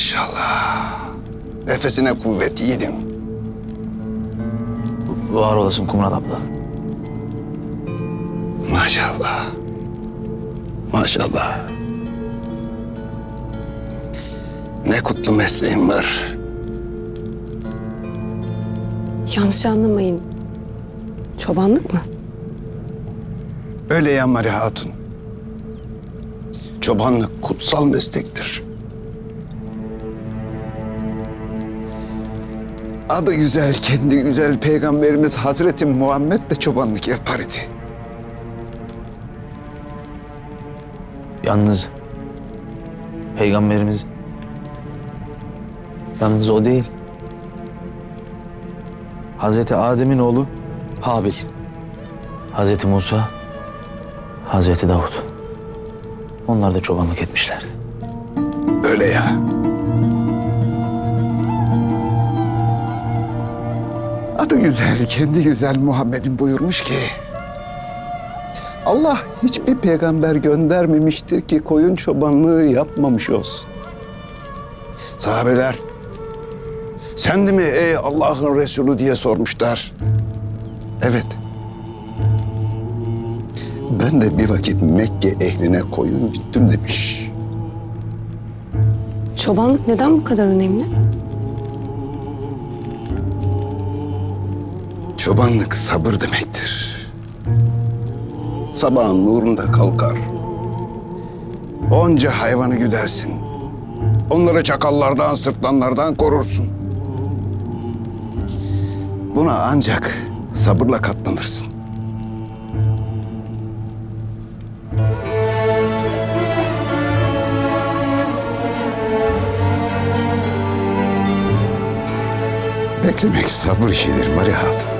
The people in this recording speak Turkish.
Maşallah. Nefesine kuvvet yiğidim. Var olasın Kumral abla. Maşallah. Maşallah. Ne kutlu mesleğin var. Yanlış anlamayın. Çobanlık mı? Öyle ya Mari Hatun. Çobanlık kutsal meslektir. Adı güzel, kendi güzel peygamberimiz Hazreti Muhammed de çobanlık yapar idi. Yalnız peygamberimiz yalnız o değil. Hazreti Adem'in oğlu Habil. Hazreti Musa, Hazreti Davut. Onlar da çobanlık etmişler. Öyle ya. Adı güzel, kendi güzel Muhammed'in buyurmuş ki... Allah hiçbir peygamber göndermemiştir ki koyun çobanlığı yapmamış olsun. Sahabeler, sen de mi ey Allah'ın Resulü diye sormuşlar. Evet. Ben de bir vakit Mekke ehline koyun güttüm demiş. Çobanlık neden bu kadar önemli? Çobanlık sabır demektir. Sabahın nurunda kalkar. Onca hayvanı güdersin. Onları çakallardan, sırtlanlardan korursun. Buna ancak sabırla katlanırsın. Beklemek sabır işidir Mari Hatun.